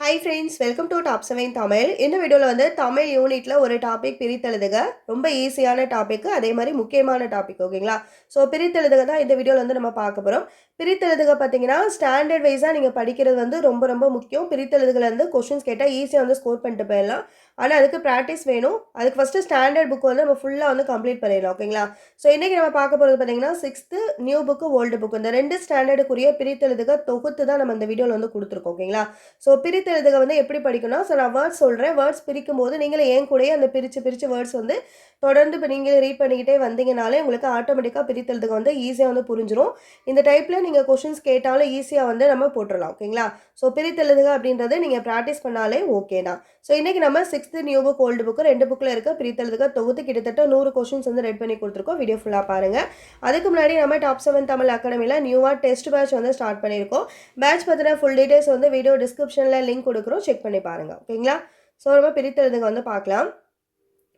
Hi friends welcome to top seven Tamil இந்த வீடியோவில் வந்து தமிழ் யூனிட்டில் ஒரு டாபிக் பிரித்தெழுதுக ரொம்ப ஈஸியான டாபிக் அதே மாதிரி முக்கியமான டாபிக் ஓகேங்களா ஸோ பிரித்தெழுதுக தான் இந்த வீடியோவில் வந்து நம்ம பார்க்க போகிறோம் பிரித்தெழுதுக பார்த்தீங்கன்னா ஸ்டாண்டர்ட் வைஸாக நீங்கள் படிக்கிறது வந்து ரொம்ப ரொம்ப முக்கியம். பிரித்தெழுதுகளை வந்து கொஷின்ஸ் கேட்டால் ஈஸியாக வந்து ஸ்கோர் பண்ணிட்டு போயிடலாம். ஆனால் அதுக்கு ப்ராக்டிஸ் வேணும். அதுக்கு ஃபஸ்ட்டு ஸ்டாண்டர்ட் புக் வந்து நம்ம ஃபுல்லாக வந்து கம்ப்ளீட் பண்ணிடலாம் ஓகேங்களா ஸோ இன்றைக்கி நம்ம பார்க்க போகிறது பார்த்தீங்கன்னா sixth new book old book இந்த ரெண்டு ஸ்டாண்டர்டுக்குரிய பிரித்தெழுதுக தொகுத்து தான் நம்ம இந்த வீடியோவில் வந்து கொடுத்துருக்கோம் ஓகேங்களா ஸோ பிரித்தெழுதுக வந்து எப்படி படிக்கணும் ஸோ நான் வேர்ட்ஸ் சொல்கிறேன் வேர்ட்ஸ் பிரிக்கும் போது நீங்களே ஏன் கூடயே அந்த பிரித்து பிரித்து வேர்ட்ஸ் வந்து தொடர்ந்து இப்போ நீங்கள் ரீட் பண்ணிக்கிட்டே வந்தீங்கனாலே உங்களுக்கு ஆட்டோமேட்டிக்காக பிரித்தெழுதுக வந்து ஈஸியாக வந்து புரிஞ்சிடும் இந்த டைப்பில் நீங்கள் கொஷின்ஸ் கேட்டாலும் ஈஸியாக வந்து நம்ம போட்டுடலாம் ஓகேங்களா ஸோ பிரித்தெழுதுக அப்படின்றது நீங்கள் ப்ராக்டிஸ் பண்ணாலே ஓகே தான். ஸோ இன்றைக்கி நம்ம sixth new book old book ரெண்டு புக்கில் இருக்க பிரித்தெழுதுக தொகுத்து கிட்டத்தட்ட நூறு கொஷின்ஸ் வந்து ரெட் பண்ணி கொடுத்துருக்கோம். வீடியோ ஃபுல்லாக பாருங்கள் அதுக்கு முன்னாடி நம்ம டாப் செவன் தமிழ் அகாடமியில் நியூவாக டெஸ்ட் பேட்ச் வந்து ஸ்டார்ட் பண்ணியிருக்கோம். பேட்ச் பற்றின ஃபுல் டீடைல்ஸ் வந்து வீடியோ டிஸ்கிரிப்ஷனில் லிங்க் கொடுக்குறோம். செக் பண்ணி பாருங்கள் ஓகேங்களா ஸோ நம்ம பிரித்தெழுதுக வந்து பார்க்கலாம்.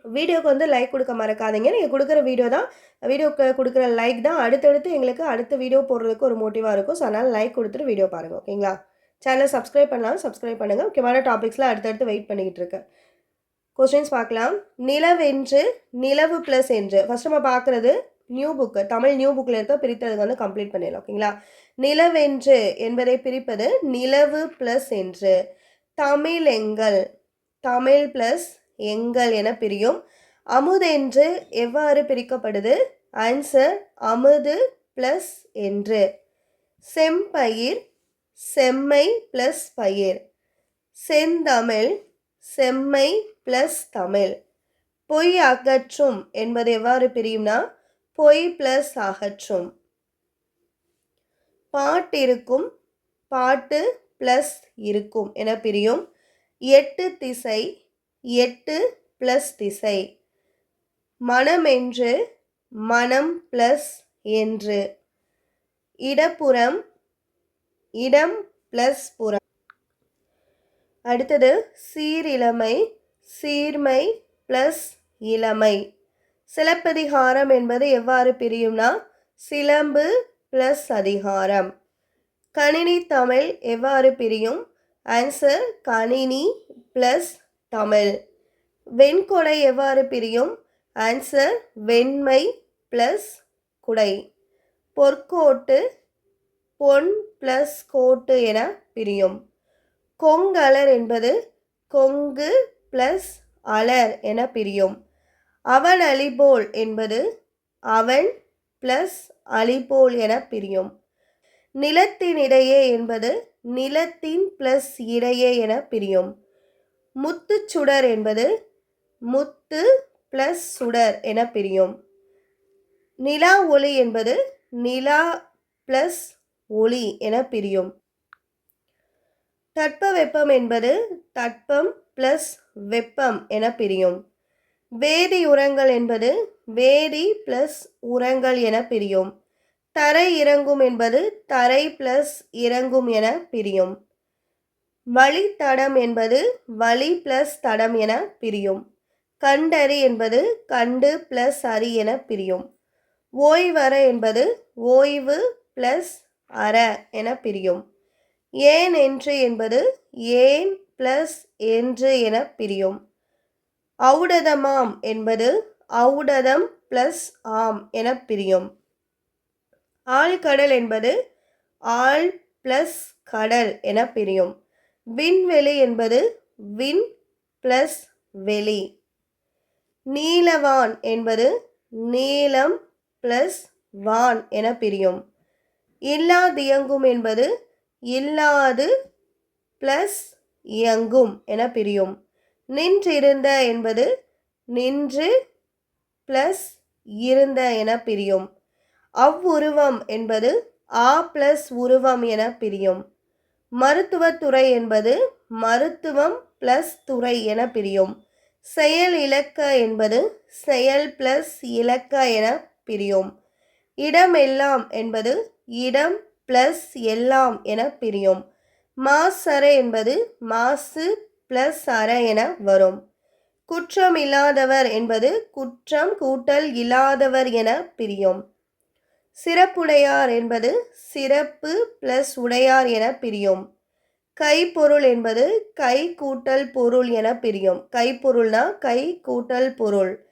வீடியோக்கு வந்து லைக் கொடுக்க மறக்காதீங்க. நீங்கள் கொடுக்குற வீடியோ தான் வீடியோக்கு கொடுக்குற லைக் தான் அடுத்தடுத்து எங்களுக்கு அடுத்த வீடியோ போடுறதுக்கு ஒரு மோட்டிவாக இருக்கும். ஸோ அதனால் லைக் கொடுத்துட்டு வீடியோ பாருங்கள் ஓகேங்களா சேனலை சப்ஸ்கிரைப் பண்ணலாம் சப்ஸ்கிரைப் பண்ணுங்கள் முக்கியமான டாபிக்ஸில் அடுத்தடுத்து வெயிட் பண்ணிக்கிட்டு இருக்கேன். கொஸ்டின்ஸ் பார்க்கலாம். நிலவென்று நிலவு ப்ளஸ் என்று. ஃபஸ்ட் நம்ம பார்க்குறது நியூ புக்கு தமிழ் நியூ புக்கில் இருக்க பிரித்ததுக்கு வந்து கம்ப்ளீட் பண்ணிடலாம். ஓகேங்களா நிலவென்று என்பதை பிரிப்பது நிலவு ப்ளஸ் என்று. தமிழ் எங்கள். தமிழ் ப்ளஸ் எங்கள் என பிரியும். அமுதென்று எவ்வாறு பிரிக்கப்படுது? ஆன்சர் அமுது ப்ளஸ் என்று. செம்பயிர் செம்மை ப்ளஸ் பயிர். செந்தமிழ் செம்மை ப்ளஸ் தமிழ். பொய் அகற்றும் என்பது எவ்வாறு பிரியும்னா பொய் ப்ளஸ் அகற்றும். பாட்டிருக்கும் பாட்டு ப்ளஸ் இருக்கும் என பிரியும். எட்டு திசை எட்டு ப்ளஸ் திசை. மனமென்று மனம் ப்ளஸ் என்று. இடப்புறம் இடம் ப்ளஸ் புறம். அடுத்தது சீரிழமை சீர்மை ப்ளஸ் இளமை. சிலப்பதிகாரம் என்பது எவ்வாறு பிரியும்னா சிலம்பு ப்ளஸ் அதிகாரம். கணினி தமிழ் எவ்வாறு பிரியும்? ஆன்சர் கணினி ப்ளஸ் தமிழ். வெண்கொடை எவ்வாறு பிரியும்? ஆன்சர் வெண்மை ப்ளஸ் குடை. பொற்கோட்டு பொன் ப்ளஸ் கோட்டு என பிரியும். கொங்கலர் என்பது கொங்கு ப்ளஸ் அலர் என பிரியும். அவன் அலிபோல் என்பது அவன் ப்ளஸ் அலிபோல் என பிரியும். நிலத்தினிடையே என்பது நிலத்தின் ப்ளஸ் இடையே என பிரியும். முத்துச்சுடர் என்பது முத்து ப்ளஸ் சுடர் என பிரியும். நிலா ஒளி என்பது நிலா ப்ளஸ் ஒளி என பிரியும். தட்பவெப்பம் என்பது தட்பம் ப்ளஸ் வெப்பம் என பிரியும். வேதி உரங்கள் என்பது வேதி ப்ளஸ் உரங்கள் என பிரியும். தரை இறங்கும் என்பது தரை ப்ளஸ் இறங்கும் என பிரியும். வழித்தடம் என்பது வழி ப்ளஸ் தடம் என பிரியும். கண்டறி என்பது கண்டு ப்ளஸ் அரி என பிரியும். ஓய்வற என்பது ஓய்வு ப்ளஸ் அற என பிரியும். ஏன் என்று என்பது ஏன் ப்ளஸ் என்று என பிரியும். ஔடதமாம் என்பது ஔடதம் ப்ளஸ் ஆம் என பிரியும். ஆழ்கடல் என்பது ஆள் ப்ளஸ் கடல் என பிரியும். விண்வெளி என்பது விண் ப்ளஸ் வெளி. நீலவான் என்பது நீலம் ப்ளஸ் வான் என பிரியும். இல்லாதியங்கும் என்பது இல்லாது ப்ளஸ் இயங்கும் என பிரியும். நின்றிருந்த என்பது நின்று ப்ளஸ் இருந்த என பிரியும். அவ்வுருவம் என்பது ஆ ப்ளஸ் உருவம் என பிரியும். மருத்துவத்துறை என்பது மருத்துவம் ப்ளஸ் துறை என பிரியும். செயல் இலக்க என்பது செயல் ப்ளஸ் இலக்க என பிரியும். இடமெல்லாம் என்பது இடம் ப்ளஸ் எல்லாம் என பிரியும். மாசற என்பது மாசு ப்ளஸ் அற என வரும். குற்றம் இல்லாதவர் என்பது குற்றம் கூட்டல் இல்லாதவர் என பிரியும். சிறப்புடையார் என்பது சிறப்பு ப்ளஸ் உடையார் என பிரியும். கைப்பொருள் என்பது கை கூட்டல் பொருள் என பிரியும். கைப்பொருள்னா கை கூட்டல் பொருள்.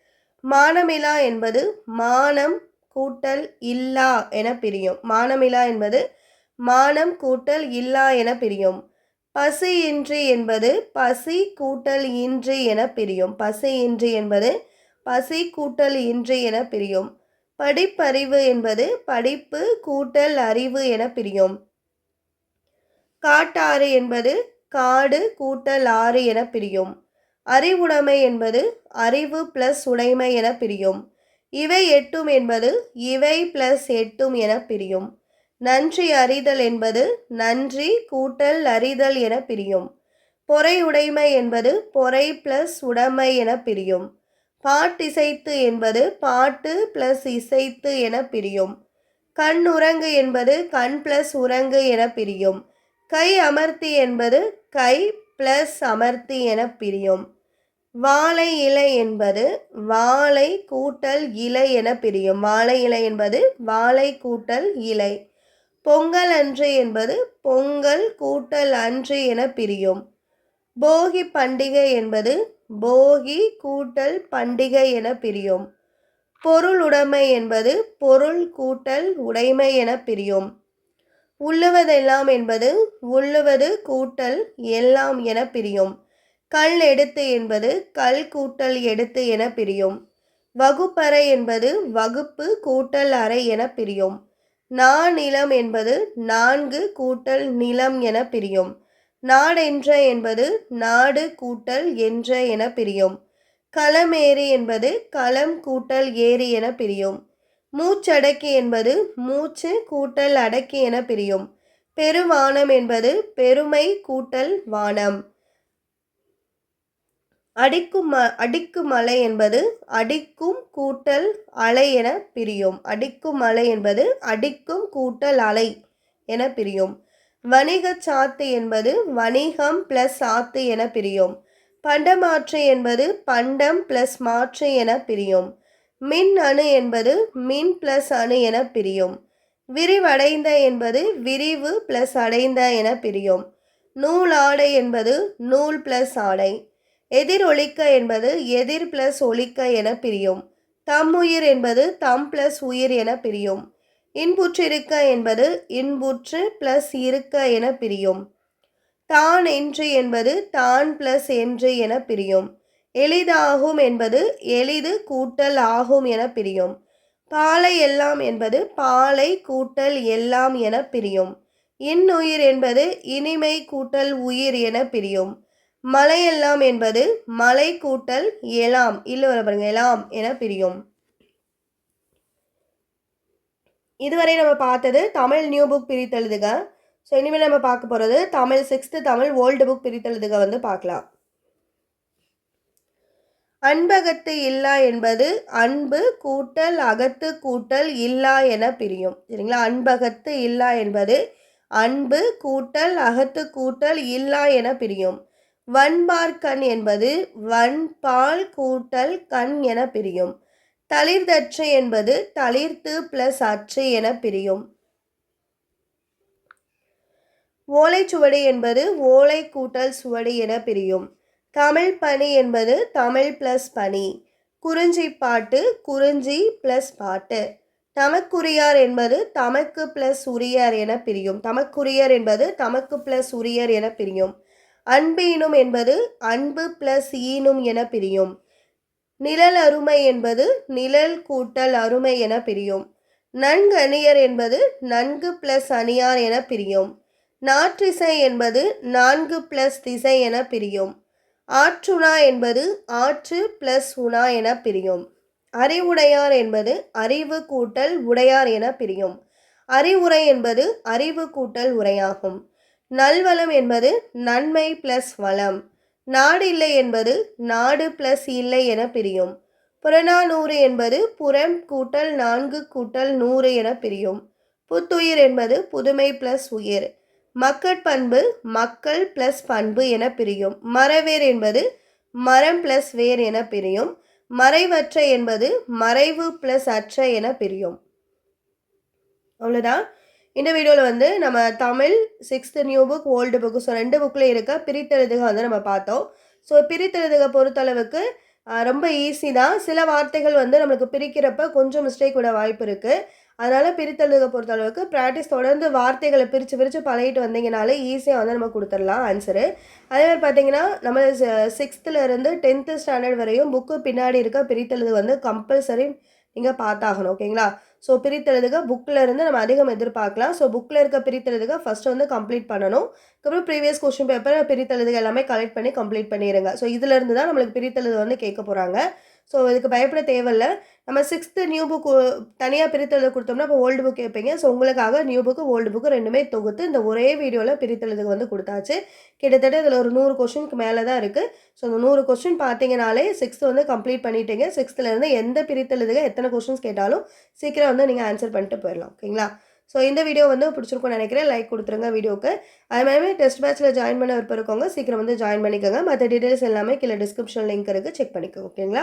மானமிலா என்பது மானம் கூட்டல் இல்லா என பிரியும். மானமிலா என்பது மானம் கூட்டல் இல்லா என பிரியும். பசி இன்றி என்பது பசி கூட்டல் இன்றி என பிரியும். பசி இன்றி என்பது பசி கூட்டல் இன்றி என பிரியும். படிப்பறிவு என்பது படிப்பு கூட்டல் அறிவு என பிரியும். காட்டாறு என்பது காடு கூட்டல் ஆறு என பிரியும். அறிவுடைமை என்பது அறிவு பிளஸ் உடைமை என பிரியும். இவை எட்டும் என்பது இவை பிளஸ் எட்டும் என பிரியும். நன்றி அறிதல் என்பது நன்றி கூட்டல் அறிதல் என பிரியும். பொறை உடைமை என்பது பொறை பிளஸ் உடைமை என பிரியும். பாட்டிசைத்து என்பது பாட்டு பிளஸ் இசைத்து என பிரியும். கண் உறங்கு என்பது கண் பிளஸ் உறங்கு என பிரியும். கை அமர்த்தி என்பது கை பிளஸ் அமர்த்தி என பிரியும். வாழை இலை என்பது வாழை கூட்டல் இலை என பிரியும். வாழை இலை என்பது வாழை கூட்டல் இலை. பொங்கல் அன்று என்பது பொங்கல் கூட்டல் அன்று என பிரியும். போகி பண்டிகை என்பது போகி கூட்டல் பண்டிகை என பிரியும். பொருள் உடைமை என்பது பொருள் கூட்டல் உடைமை என பிரியும். உள்ளுவதெல்லாம் என்பது உள்ளுவது கூட்டல் எல்லாம் என பிரியும். கல் எடுத்து என்பது கல் கூட்டல் எடுத்து என பிரியும். வகுப்பறை என்பது வகுப்பு கூட்டல் அறை என பிரியும். நாநிலம் என்பது நான்கு கூட்டல் நிலம் என பிரியும். நாடென்ற என்பது நாடு கூட்டல் என்ற என பிரியும். களமேறு என்பது களம் கூட்டல் ஏரி என பிரியும். மூச்சடக்கி என்பது மூச்சு கூட்டல் அடக்கி என பிரியும். பெருவானம் என்பது பெருமை கூட்டல் வானம். அடிக்கும் ம அடிக்கும் அலை என்பது அடிக்கும் கூட்டல் அலை என பிரியும். அடிக்கும் அலை என்பது அடிக்கும் கூட்டல் அலை என பிரியும். வணிக சாத்து என்பது வணிகம் பிளஸ் சாத்து என பிரியும். பண்டமாற்று என்பது பண்டம் பிளஸ் மாற்று என பிரியும். மின் அணு என்பது மின் பிளஸ் அணு என பிரியும். விரிவடைந்த என்பது விரிவு பிளஸ் அடைந்த என பிரியும். நூல் ஆடை என்பது நூல் பிளஸ் ஆடை. எதிர் ஒழிக்க என்பது எதிர் பிளஸ் ஒழிக்க என பிரியும். உயிர் என்பது தம் பிளஸ் உயிர் என பிரியும். இன்புற்றிருக்க என்பது இன்புற்று பிளஸ் இருக்க என பிரியும். தான் என்று என்பது தான் பிளஸ் என்று என பிரியும். எளிதாகும் என்பது எளிது கூட்டல் ஆகும் என பிரியும். பாலை எல்லாம் என்பது பாலை கூட்டல் எல்லாம் என பிரியும். இன்னுயிர் என்பது இனிமை கூட்டல் உயிர் என பிரியும். மலையெல்லாம் என்பது மலை கூட்டல் எலாம். இல்லை வர பாருங்க எலாம் என பிரியும். இதுவரை நம்ம பார்த்தது தமிழ் நியூ புக் பிரித்தெழுதுக. ஸோ இனிமேல் நம்ம பார்க்க போகிறது Tamil sixth Tamil old book பிரித்தெழுதுக வந்து பார்க்கலாம். அன்பகத்து இல்லா என்பது அன்பு கூட்டல் அகத்து கூட்டல் இல்லா என பிரியும். சரிங்களா? அன்பகத்து இல்லா என்பது அன்பு கூட்டல் அகத்து கூட்டல் இல்லா என பிரியும். வன்பார்கண் என்பது வன்பால் கூட்டல் கண் என பிரியும். தளிர்தற்று என்பது தளிர்த்து பிளஸ் அற்று என பிரியும். ஓலைச்சுவடி என்பது ஓலை கூட்டல் சுவடி என பிரியும். தமிழ் பணி என்பது தமிழ் பிளஸ் பணி. குறிஞ்சி பாட்டு குறிஞ்சி பிளஸ் பாட்டு. தமக்குரியார் என்பது தமக்கு பிளஸ் உரியார் என பிரியும். தமக்குரியர் என்பது தமக்கு பிளஸ் உரியர் என பிரியும். அன்பீனும் என்பது அன்பு பிளஸ் ஈனும் என பிரியும். நிழல் அருமை என்பது நிழல் கூட்டல் அருமை என பிரியும். நன்கு அணியர் என்பது நன்கு பிளஸ் அணியார் என பிரியும். நாற்றிசை என்பது நான்கு பிளஸ் திசை என பிரியும். ஆற்றுணா என்பது ஆற்று பிளஸ் உணா என பிரியும். அறிவுடையார் என்பது அறிவு கூட்டல் உடையார் என பிரியும். அறிவுரை என்பது அறிவு கூட்டல் உரையாகும். நல்வளம் என்பது நன்மை பிளஸ் வளம். நாடு இல்லை என்பது நாடு பிளஸ் இல்லை என பிரியும். புறநானூறு என்பது புறம் கூட்டல் நான்கு கூட்டல் நூறு என பிரியும். புத்துயிர் என்பது புதுமை பிளஸ் உயிர். மக்கட்பண்பு மக்கள் பிளஸ் பண்பு என பிரியும். மரவேர் என்பது மரம் பிளஸ் வேர் என பிரியும். மறைவற்ற என்பது மறைவு பிளஸ் அற்ற என பிரியும். அவ்வளோதான் இந்த வீடியோவில் வந்து நம்ம Tamil sixth new book old book so ரெண்டு புக்கில் இருக்க பிரித்தெழுதுக வந்து நம்ம பார்த்தோம். ஸோ பிரித்தெழுதுக பொறுத்தளவுக்கு ரொம்ப ஈஸி தான். சில வார்த்தைகள் வந்து நம்மளுக்கு பிரிக்கிறப்ப கொஞ்சம் மிஸ்டேக் விட வாய்ப்பு இருக்குது அதனால் பிரித்தெழுதுக பொறுத்தளவுக்கு ப்ராக்டிஸ் தொடர்ந்து வார்த்தைகளை பிரித்து பிரித்து பழகிட்டு வந்தீங்கனாலே ஈஸியாக வந்து நம்ம கொடுத்துடலாம் ஆன்சரு அதே மாதிரி பார்த்தீங்கன்னா நம்ம சிக்ஸ்த்துலேருந்து டென்த்து ஸ்டாண்டர்ட் வரையும் புக்கு பின்னாடி இருக்க பிரித்தெழுது வந்து கம்பல்சரி நீங்கள் பார்த்தாகணும் ஓகேங்களா ஸோ பிரித்தெழுதுக புக்கில் இருந்து நம்ம அதிகம் எதிர்பார்க்கலாம். ஸோ புக்கில் இருக்க பிரித்தெழுதுக ஃபஸ்ட்டு வந்து கம்ப்ளீட் பண்ணணும். அதுக்கப்புறம் ப்ரீவியஸ் கொஸ்டின் பேப்பர் பிரித்தெழுதுக எல்லாமே கலெக்ட் பண்ணி கம்ப்ளீட் பண்ணிடுங்க ஸோ இதிலேருந்து தான் நம்மளுக்கு பிரித்தெழுது வந்து கேட்க போகிறாங்க ஸோ இதுக்கு பயப்பட தேவையில்ல. நம்ம சிக்ஸ்த்து நியூ புக் தனியாக பிரித்தெழுத கொடுத்தோம்னா இப்போ ஓல்டு புக் கேட்பீங்க ஸோ உங்களுக்காக நியூ புக்கு ஓல்டு புக்கு ரெண்டுமே தொகுத்து இந்த ஒரே வீடியோவில் பிரித்தெழுதுக்கு வந்து கொடுத்தாச்சு. கிட்டத்தட்ட இதில் ஒரு நூறு கொஷினுக்கு மேலே தான் இருக்குது ஸோ அந்த நூறு கொஸ்டின் பார்த்தீங்கனாலே சிக்ஸ்த்து வந்து கம்ப்ளீட் பண்ணிட்டீங்க. சிக்ஸ்த்துலேருந்து எந்த பிரித்தெழுதுக எத்தனை கொஸ்டின்ஸ் கேட்டாலும் சீக்கிரம் வந்து நீங்கள் ஆன்சர் பண்ணிட்டு போயிடலாம் ஓகேங்களா? ஸோ இந்த வீடியோ வந்து பிடிச்சிருக்கும்னு நினைக்கிறேன். லைக் கொடுத்துருங்க வீடியோக்கு அதே மாதிரி டெஸ்ட் பேட்ச்சில் ஜாயின் பண்ண விருப்பம் இருக்கவங்க சீக்கிரம் வந்து ஜாயின் பண்ணிக்கோங்க. மற்ற டீட்டெயில்ஸ் எல்லாமே கீழே டிஸ்கிரிப்ஷன் லிங்க் இருக்குது செக் பண்ணிக்கோங்க. ஓகேங்களா?